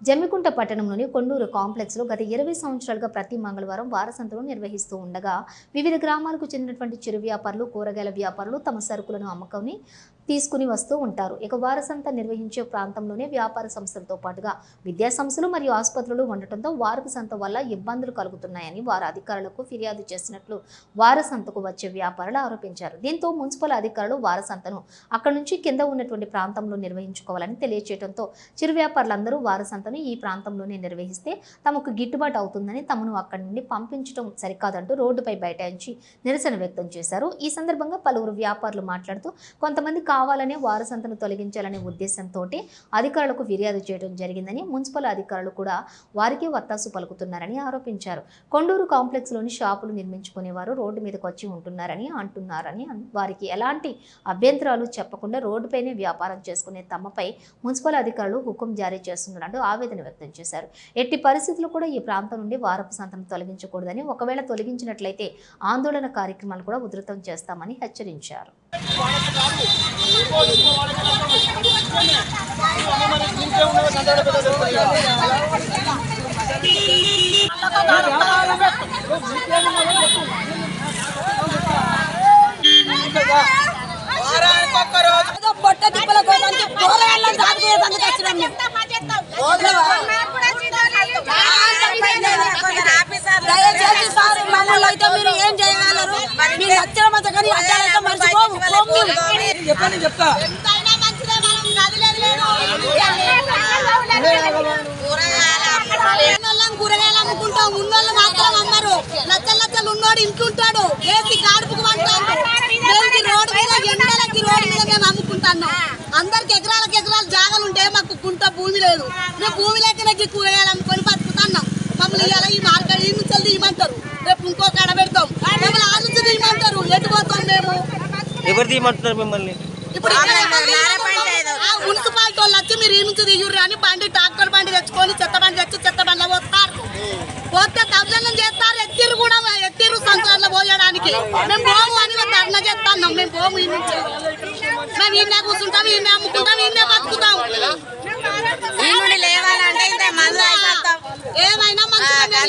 జమ్మికుంట పట్టణంలోని కొండూరు కాంప్లెక్స్లో గత ఇరవై సంవత్సరాలుగా ప్రతి మంగళవారం వారసంతలు నిర్వహిస్తూ ఉండగా వివిధ గ్రామాలకు చెందినటువంటి చిరు వ్యాపారులు కూరగాయల వ్యాపారులు తమ సరుకులను అమ్మకాన్ని తీసుకుని వస్తూ ఉంటారు. ఇక వారసంత నిర్వహించే ప్రాంతంలోనే వ్యాపార సంస్థలతో పాటుగా విద్యా సంస్థలు మరియు ఆసుపత్రులు ఉండటంతో వారసంత సంత వల్ల ఇబ్బందులు కలుగుతున్నాయని వారు అధికారులకు ఫిర్యాదు చేసినట్లు వారసంతకు వచ్చే వ్యాపారులు ఆరోపించారు. దీంతో మున్సిపల్ అధికారులు వారసంతను అక్కడి నుంచి కింద ఉన్నటువంటి ప్రాంతంలో నిర్వహించుకోవాలని తెలియచేయడంతో చిరు వ్యాపారులందరూ వారసంతను ఈ ప్రాంతంలోనే నిర్వహిస్తే తమకు గిట్టుబాటు అవుతుందని తమను అక్కడి నుండి పంపించడం సరికాదంటూ రోడ్డుపై బైఠాయించి నిరసన వ్యక్తం చేశారు. ఈ సందర్భంగా పలువురు వ్యాపారులు మాట్లాడుతూ కొంతమంది కా కావాలనే వారసంతను తొలగించాలనే ఉద్దేశంతో అధికారులకు ఫిర్యాదు చేయడం జరిగిందని మున్సిపల్ అధికారులు కూడా వారికే వత్తాసు పలుకుతున్నారని ఆరోపించారు. కొండూరు కాంప్లెక్స్లోని షాపులు నిర్మించుకునేవారు రోడ్డు మీదకు వచ్చి ఉంటున్నారని అంటున్నారని వారికి ఎలాంటి అభ్యంతరాలు చెప్పకుండా రోడ్డుపైనే వ్యాపారం చేసుకునే తమపై మున్సిపల్ అధికారులు హుకుం జారీ చేస్తున్నట్టు ఆవేదన వ్యక్తం చేశారు. ఎట్టి పరిస్థితులు కూడా ఈ ప్రాంతం నుండి వారపు సంతను తొలగించకూడదని ఒకవేళ తొలగించినట్లయితే ఆందోళన కార్యక్రమాలు కూడా ఉధృతం చేస్తామని హెచ్చరించారు. పొట్ట తిప్పల కోసం కూరగాయలను వచ్చినాం దయచేసి సార్ మమ్మల్ని అయితే మీరు ఏం చేయగలరు మీరు నచ్చిన కానీ అడ్డాలైతే మర్చిపోము. చెప్పండి చెప్తా. కూరగాయలు అమ్ముకుంటాం ఉన్నోళ్ళు మాత్రం అమ్మరు. లచ్చలు లచ్చలు ఉన్నోడు ఇంట్లుంటాడు వేసి గాడుపుకు పంటాడు మేలుకి రోడ్డు మీద ఎండలకి రోడ్డు మీద మేము అమ్ముకుంటున్నాం. అందరికి ఎకరాలకు ఎకరాలు జాగాలు ఉంటే మాకు కుంట భూమి లేదు. మేము భూమి లేకనే కూరగాయలు అమ్ముకొని బతుకుతున్నాం మమ్మల్ని ఇలా ఈ మార్కెట్ ఈ నుంచి తీయమంటారు రేపు ఇంకో కడ పెడతాం మమ్మల్ని ఆ నుంచి తీయమంటారు ఎటు పోతాం మేము. ఎవరు తీయమంటున్నారు మిమ్మల్ని? ఇప్పుడు మున్సిపాలిటీ వాళ్ళు వచ్చి మీరు ఈ నుంచి దిగుర్రు అని బండి ట్రాక్టర్ బండి తెచ్చుకొని చెత్త బండి తెచ్చి చెత్త బండిలో పోస్తారు. పోతే కబ్జనం చేస్తారు ఎత్తిరు కూడా ఎత్తిరు సంచారంలో పోయడానికి. మేము పోము అని ధర్నా చేస్తాం మేము పోము ఈ నుంచి. మేము ఈయనే కూర్చుంటాం ఈయనే అమ్ముకుంటాం ఈయనే బతుకుతాం ఏమైనా మంచిగా